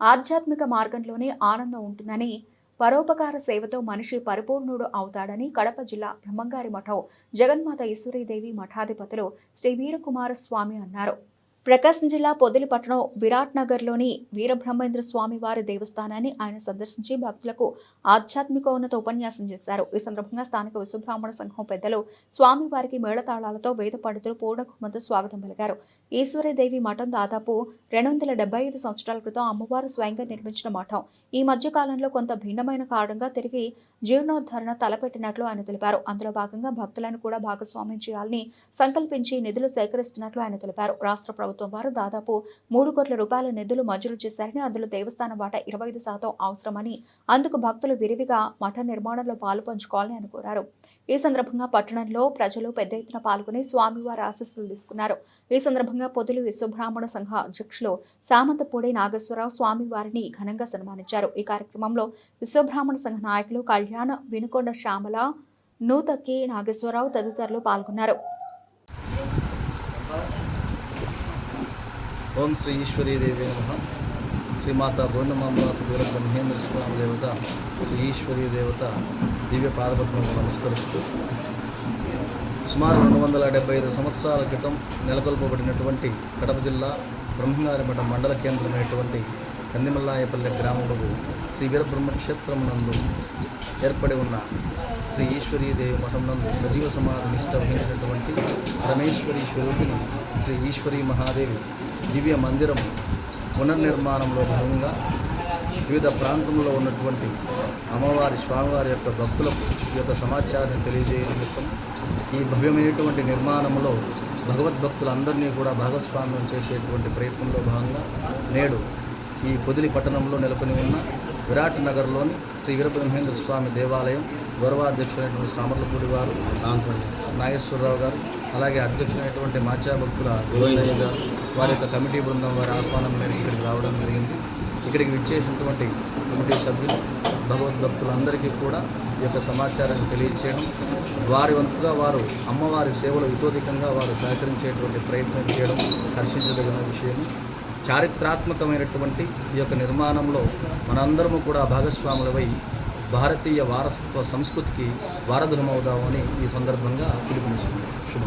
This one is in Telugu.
ఆధ్యాత్మిక మార్గంలోనే ఆనందం ఉంటుందని పరోపకార సేవతో మనిషి పరిపూర్ణుడు అవుతాడని కడప జిల్లా బ్రహ్మంగారి మఠం జగన్మాత ఈశ్వరీదేవి మఠాధిపతులు శ్రీ వీరకుమార స్వామి అన్నారు. ప్రకాశం జిల్లా పొదిలి పట్టణం విరాట్ నగర్లోని వీరబ్రహ్మేంద్ర స్వామి వారి దేవస్థానాన్ని ఆయన సందర్శించి భక్తులకు ఆధ్యాత్మికోన్నత ఉపన్యాసం చేశారు. ఈ సందర్భంగా స్థానిక విశ్వబ్రాహ్మణ సంఘం పెద్దలు స్వామి వారికి మేళతాళాలతో వేద పండితులు పూర్ణకుమంతో స్వాగతం పలికారు. ఈశ్వరీదేవి మఠం దాదాపు రెండు వందల డెబ్బై ఐదు సంవత్సరాల క్రితం అమ్మవారు స్వయంగా నిర్మించిన మఠం. ఈ మధ్య కాలంలో కొంత భిన్నమైన కారణంగా తిరిగి జీర్ణోద్ధరణ తలపెట్టినట్లు ఆయన తెలిపారు. అందులో భాగంగా భక్తులను కూడా భాగస్వామ్యం చేయాలని సంకల్పించి నిధులు సేకరిస్తున్నట్లు ఆయన తెలిపారు. రాష్ట్ర ప్రభుత్వం వారు దాదాపు మూడు కోట్ల రూపాయల నిధులు మంజూరు చేశారని అందులో దేవస్థానం వాటా ఇరవై ఐదు శాతం అవసరమని అందుకు భక్తులు విరివిగా మఠ నిర్మాణంలో పాలు పంచుకోవాలని అని కోరారు. ఈ సందర్భంగా పట్టణంలో ప్రజలు పెద్ద ఎత్తున పాల్గొని స్వామివారి ఆశస్సులు తీసుకున్నారు. ఈ సందర్భంగా పొదులు విశ్వబ్రాహ్మణ సంఘ అధ్యక్షులు సామంతపూడి నాగేశ్వరరావు స్వామివారిని ఘనంగా సన్మానించారు. ఈ కార్యక్రమంలో విశ్వబ్రాహ్మణ సంఘ నాయకులు కళ్యాణ వినుకొండ శ్యామల నూతకి నాగేశ్వరరావు తదితరులు పాల్గొన్నారు. ఓం శ్రీ ఈశ్వరీదేవి నమ. శ్రీమాత బోండమాంబాస వీర బ్రహ్మేంద్ర స్వామి దేవత శ్రీ ఈశ్వరీ దేవత దివ్య పాదపద్మకు నమస్కరిస్తూ. సుమారు రెండు వందల డెబ్బై ఐదు సంవత్సరాల క్రితం నెలకొల్పబడినటువంటి కడప జిల్లా బ్రహ్మంగారిమఠం మండల కేంద్రమైనటువంటి కందిమల్లాయపల్లె గ్రామంలో శ్రీ వీరబ్రహ్మక్షేత్రం నందు ఏర్పడి ఉన్న శ్రీ ఈశ్వరీదేవి మఠం నందు సజీవ సమాధి నిష్ట వహించినటువంటి రమేశ్వరి స్వరూపిణి శ్రీ ఈశ్వరీ మహాదేవి దివ్య మందిరం పునర్నిర్మాణంలో భాగంగా వివిధ ప్రాంతంలో ఉన్నటువంటి అమ్మవారి స్వామివారి యొక్క భక్తులకు ఈ యొక్క సమాచారాన్ని తెలియజేయ నిమిత్తం ఈ భవ్యమైనటువంటి నిర్మాణంలో భగవద్భక్తులందరినీ కూడా భాగస్వామ్యం చేసేటువంటి ప్రయత్నంలో భాగంగా నేడు ఈ పొదిలి పట్టణంలో నెలకొని ఉన్న విరాట్ నగర్లోని శ్రీ వీరబ్రహ్మేంద్ర స్వామి దేవాలయం గౌరవాధ్యక్షులైనటువంటి సామర్లపూడి వారు నాగేశ్వరరావు గారు అలాగే అధ్యక్షులైనటువంటి మాచా భక్తుల గోవిందయ్య గారు వారి యొక్క కమిటీ బృందం వారి ఆహ్వానం మేరకు ఇక్కడికి రావడం జరిగింది. ఇక్కడికి విచ్చేసినటువంటి కమిటీ సభ్యులు భగవద్భక్తులందరికీ కూడా ఈ యొక్క సమాచారాన్ని తెలియచేయడం వారి వంతుగా వారు అమ్మవారి సేవలు ఇతోధికంగా వారు సహకరించేటువంటి ప్రయత్నం చేయడం హర్షించదగిన విషయం చారిత్రాత్మకమైనటువంటి ఈ యొక్క నిర్మాణంలో మనందరము కూడా భాగస్వాములవై భారతీయ వారసత్వ సంస్కృతికి వారధులమవుదామని ఈ సందర్భంగా పిలుపునిస్తుంది శుభం